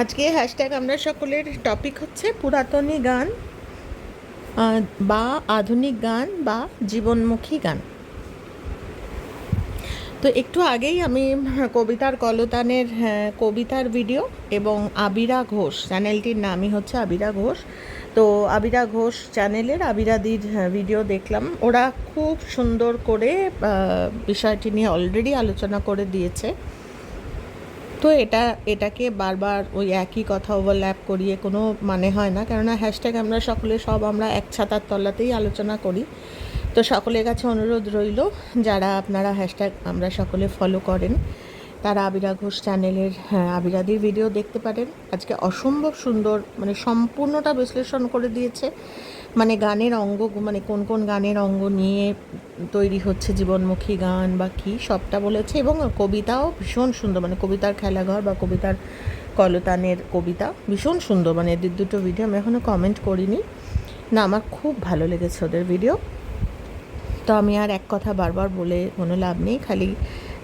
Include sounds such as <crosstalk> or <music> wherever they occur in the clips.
আজকে হ্যাশট্যাগ আমরা সকলের টপিক হচ্ছে পুরাতনী গান বা আধুনিক গান বা জীবনমুখী গান। তো একটু আগেই আমি কবিতার কলতানের হ্যাঁ, কবিতার ভিডিও এবং আবিরা ঘোষ চ্যানেলটির নামই হচ্ছে আবিরা ঘোষ। তো আবিরা ঘোষ চ্যানেলের আবিরাদির হ্যাঁ, ভিডিও দেখলাম। ওরা খুব সুন্দর করে বিষয়টি নিয়ে অলরেডি আলোচনা করে দিয়েছে। তো এটা, এটাকে বারবার ওই একই কথা ওভারল্যাপ করিয়ে কোনো মানে হয় না। কেননা হ্যাশট্যাগ আমরা সকলে সব আমরা এক ছাতার তলাতেই আলোচনা করি। তো সকলের কাছে অনুরোধ রইল, যারা আপনারা হ্যাশট্যাগ আমরা সকলে ফলো করেন তারা আবিরা ঘোষ চ্যানেলের হ্যাঁ আবিরাদির ভিডিও দেখতে পারেন। আজকে অসম্ভব সুন্দর মানে সম্পূর্ণটা বিশ্লেষণ করে দিয়েছে। মানে গানের অঙ্গ মানে কোন কোন গানের অঙ্গ নিয়ে তৈরি হচ্ছে জীবনমুখী গান বা কী, সবটা বলেছে। এবং কবিতাও ভীষণ সুন্দর মানে কবিতার খেলাঘর বা কবিতার কলতানের কবিতা ভীষণ সুন্দর। মানে এদের দুটো ভিডিও আমি এখনও কমেন্ট করিনি। না, আমার খুব ভালো লেগেছে ওদের ভিডিও তো আমি আর এক কথা বারবার বলে কোনো লাভ নেই, খালি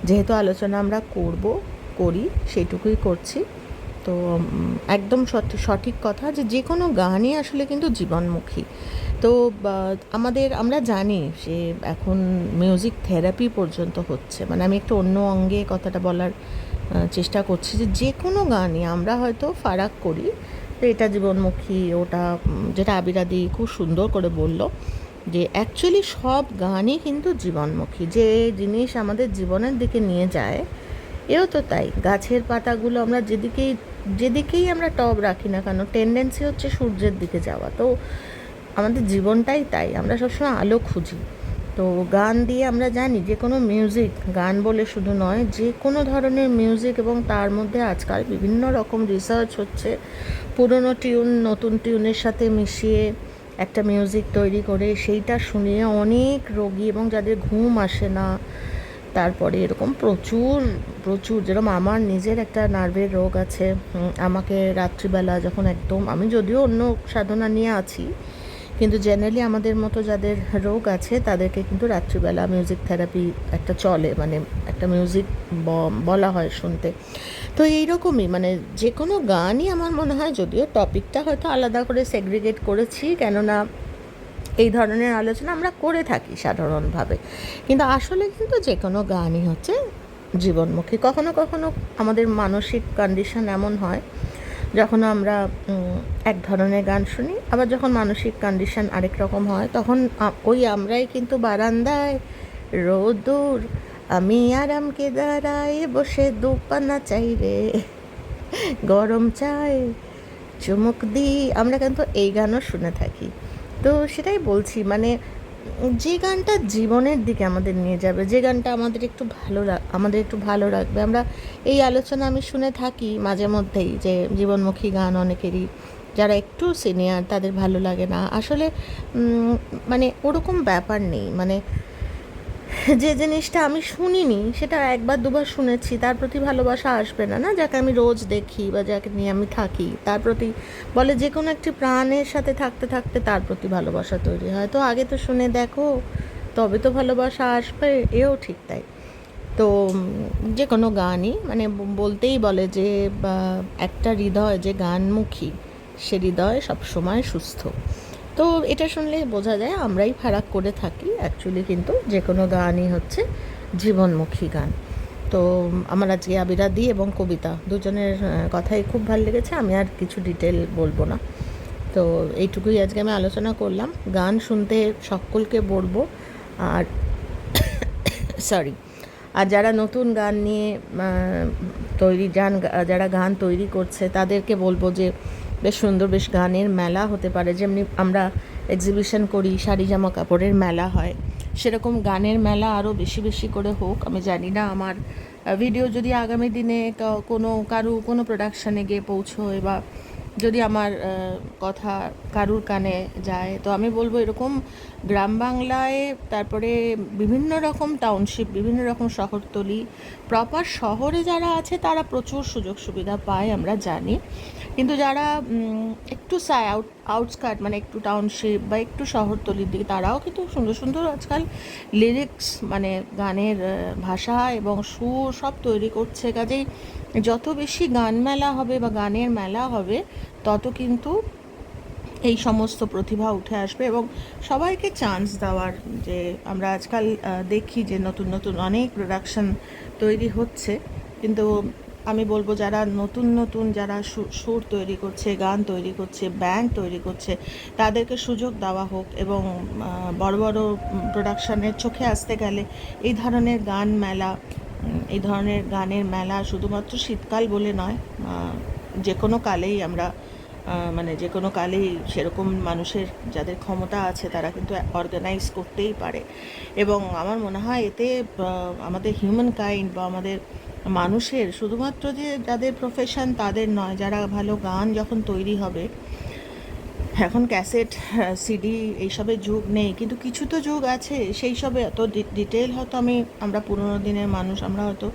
যেহেতু আলোচনা আমরা করব, করি, সেইটুকুই করছি। তো একদম সঠ- সঠিক কথা যে যে কোনো গানই আসলে কিন্তু জীবনমুখী। তো আমাদের, আমরা জানি যে এখন মিউজিক থেরাপি পর্যন্ত হচ্ছে। মানে আমি একটু অন্য অঙ্গে কথাটা বলার চেষ্টা করছি যে যে কোনো গানই আমরা হয়তো ফারাক করি। এটা জীবনমুখী, ওটা যেটা আবিরাদি খুব সুন্দর করে বলল। যে অ্যাকচুয়ালি সব গানই কিন্তু জীবনমুখী। যে জিনিস আমাদের জীবনের দিকে নিয়ে যায়, এও তো তাই। গাছের পাতাগুলো আমরা যেদিকেই যেদিকেই আমরা টব রাখি না কেন টেন্ডেন্সি হচ্ছে সূর্যের দিকে যাওয়া। তো আমাদের জীবনটাই তাই। আমরা সবসময় আলো খুঁজি। তো গান দিয়ে আমরা জানি যে কোনো মিউজিক গান বলে শুধু নয়, যে কোনো ধরনের মিউজিক এবং তার মধ্যে আজকাল বিভিন্ন রকম রিসার্চ হচ্ছে। পুরনো টিউন নতুন টিউনের সাথে মিশিয়ে একটা মিউজিক তৈরি করে সেইটা শুনিয়ে অনেক রোগী এবং যাদের ঘুম আসে না, তারপরে এরকম প্রচুর প্রচুর যেরকম আমার নিজের একটা নার্ভের রোগ আছে আমাকে রাত্রিবেলা যখন একদম, আমি যদিও অন্য সাধনা নিয়ে আছি, কিন্তু জেনারেলি আমাদের মতো যাদের রোগ আছে, তাদেরকে কিন্তু রাত্রিবেলা মিউজিক থেরাপি একটা চলে মানে একটা মিউজিক বলা হয় শুনতে। তো এইরকমই মানে যে কোনো গানই আমার মনে হয় যদিও টপিকটা হয়তো আলাদা করে সেগ্রিগেট করেছি, কেননা এই ধরনের আলোচনা আমরা করে থাকি সাধারণভাবে। কিন্তু আসলে কিন্তু যে কোনো গানই হচ্ছে জীবনমুখী। কখনো কখনো আমাদের মানসিক কন্ডিশন এমন হয়, যখন আমরা এক ধরনের গান শুনি, আবার যখন মানসিক কন্ডিশন আরেক রকম হয়, তখন ওই আমরাই কিন্তু বারান্দায় রোদুর আমি আরামকে দাঁড়ায় বসে দুপানা চাই রে। গরম চাই চুমুক দিই। আমরা কিন্তু এই গানও শুনে থাকি। তো সেটাই বলছি মানে যে গানটা জীবনের দিকে আমাদের নিয়ে যাবে, যে গানটা আমাদের একটু ভালো আমাদের একটু ভালো রাখবে। আমরা এই আলোচনা আমি শুনে থাকি মাঝে মধ্যেই যে জীবনমুখী গান অনেকেরই, যারা একটু সিনিয়র তাদের ভালো লাগে না। আসলে মানে ওরকম ব্যাপার নেই। মানে যে জিনিসটা আমি শুনিনি, সেটা একবার দুবার শুনেছি। তার প্রতি ভালোবাসা আসবে না না? যাকে আমি রোজ দেখি বা যাকে নিয়ে আমি থাকি, তার প্রতি বলে যে কোনো একটি প্রাণের সাথে থাকতে থাকতে তার প্রতি ভালোবাসা তৈরি হয়। তো আগে তো শুনে দেখো, তবে তো ভালোবাসা আসবে, এও ঠিক তাই। তো যে কোনো গানই মানে বলতেই বলে যে একটা হৃদয় যে গানমুখী, সে হৃদয় সবসময় সুস্থ। তো এটা শুনলে বোঝা যায় আমরাই ফারাক করে থাকি অ্যাকচুয়ালি কিন্তু যে কোনো গানই হচ্ছে জীবনমুখী গান। তো আমার আজকে আবিরাদি এবং কবিতা দুজনের কথাই খুব ভালো লেগেছে, আমি আর কিছু ডিটেল বলব না। তো এইটুকুই আজকে আমি আলোচনা করলাম। গান শুনতে সকলকে বলব, আর <coughs> সরি আর যারা নতুন গান নিয়ে তৈরি গান যারা গান তৈরি করছে তাদেরকে বলব যে বেশ সুন্দর, বেশ গানের মেলা হতে পারে। যেমনি আমরা এক্সিবিশন করি, শাড়ি, জামা কাপড়ের মেলা হয়। সেরকম গানের মেলা আরও বেশি বেশি করে হোক, আমি জানি না। আমার ভিডিও যদি আগামী দিনে কোনো, কারু, কোনো প্রোডাকশানে গিয়ে পৌঁছোয় বা যদি আমার কথা কারুর কানে যায়, তো আমি বলব এরকম গ্রাম বাংলায়, তারপরে বিভিন্ন রকম টাউনশিপ বিভিন্ন রকম শহরতলি প্রপার শহরে যারা আছে, তারা প্রচুর সুযোগ সুবিধা পায়, আমরা জানি। কিন্তু যারা একটু সাই আউট আউটস্কার্ট মানে একটু টাউনশিপ বা একটু শহরতলির দিকে, তারাও কিন্তু সুন্দর সুন্দর আজকাল লিরিক্স মানে গানের ভাষা এবং সুর সব তৈরি করছে। কাজেই যত বেশি গান মেলা হবে বা গানের মেলা হবে, তত কিন্তু এই সমস্ত প্রতিভা উঠে আসবে এবং সবাইকে চান্স দেওয়ার যে আমরা আজকাল দেখি যে নতুন নতুন অনেক প্রোডাকশন তৈরি হচ্ছে। কিন্তু আমি বলব যারা নতুন নতুন যারা সুর তৈরি করছে, গান তৈরি করছে ব্যান্ড তৈরি করছে, তাদেরকে সুযোগ দেওয়া হোক এবং বড় বড় প্রোডাকশনের চোখে আসতে গেলে এই ধরনের গান মেলা এই ধরনের গানের মেলা শুধুমাত্র শীতকাল বলে নয় যে কোনো কালেই আমরা মানে যে কোনো কালেই সেরকম মানুষের যাদের ক্ষমতা আছে তারা কিন্তু অর্গানাইজ করতেই পারে। এবং আমার মনে হয় এতে আমাদের হিউম্যান কাইন্ড বা আমাদের মানুষের, শুধুমাত্র যে যাদের প্রফেশন তাদের নয়, যারা ভালো গান যখন তৈরি হবে, এখন ক্যাসেট সিডি এইসবের যুগ নেই, কিন্তু কিছু তো যুগ আছে, সেই সবে এত ডিটেল হয়তো আমি, আমরা পুরোনো দিনের মানুষ, আমরা হয়তো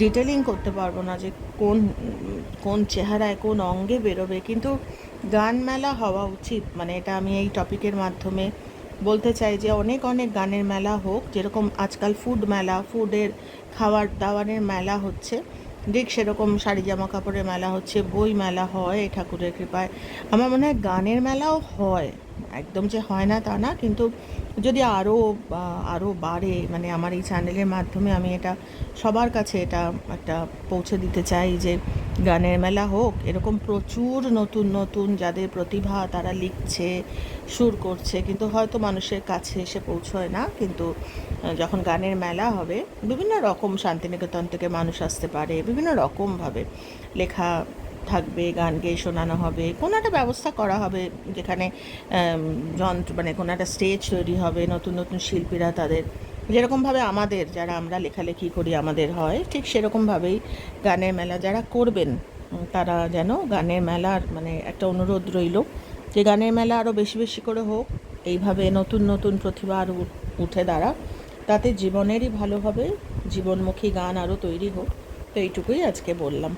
ডিটেলিং করতে পারব না যে কোন কোন চেহারায় কোন অঙ্গে বেরোবে, কিন্তু গান মেলা হওয়া উচিত মানে এটা আমি এই টপিকের মাধ্যমে বলতে চাই যে অনেক অনেক গানের মেলা হোক, যেরকম আজকাল ফুড মেলা ফুডের খাওয়ার দাওয়ারের মেলা হচ্ছে, ঠিক সেরকম শাড়ি জামা কাপড়ের মেলা হচ্ছে, বই মেলা হয়, ঠাকুরের কৃপায়। আমার মনে হয় গানের মেলাও হয়। একদম যে হয় না তা না, কিন্তু যদি আরও আরও বাড়ে মানে আমার এই চ্যানেলের মাধ্যমে আমি এটা সবার কাছে এটা একটা পৌঁছে দিতে চাই যে গানের মেলা হোক, এরকম প্রচুর নতুন নতুন যাদের প্রতিভা তারা লিখছে, সুর করছে, কিন্তু হয়তো মানুষের কাছে এসে পৌঁছয় না, কিন্তু যখন গানের মেলা হবে, বিভিন্ন রকম শান্তিনিকেতন থেকে মানুষ আসতে পারে, বিভিন্ন রকমভাবে লেখা থাকবে গান গেয়ে শোনানো হবে, কোনো একটা ব্যবস্থা করা হবে যেখানে যন্ত্র মানে কোনো একটা স্টেজ তৈরি হবে, নতুন নতুন শিল্পীরা তাদের, যেরকমভাবে আমাদের যারা আমরা লেখালেখি করি আমাদের হয়, ঠিক সেরকমভাবেই গানের মেলা যারা করবেন তারা যেন গানের মেলার মানে একটা অনুরোধ রইল যে গানের মেলা আরও বেশি বেশি করে হোক, এইভাবে নতুন নতুন প্রতিভা আরও উঠে দাঁড়া, তাতে জীবনেরই ভালো হবে, জীবনমুখী গান আরও তৈরি হোক, তো এইটুকুই আজকে বললাম।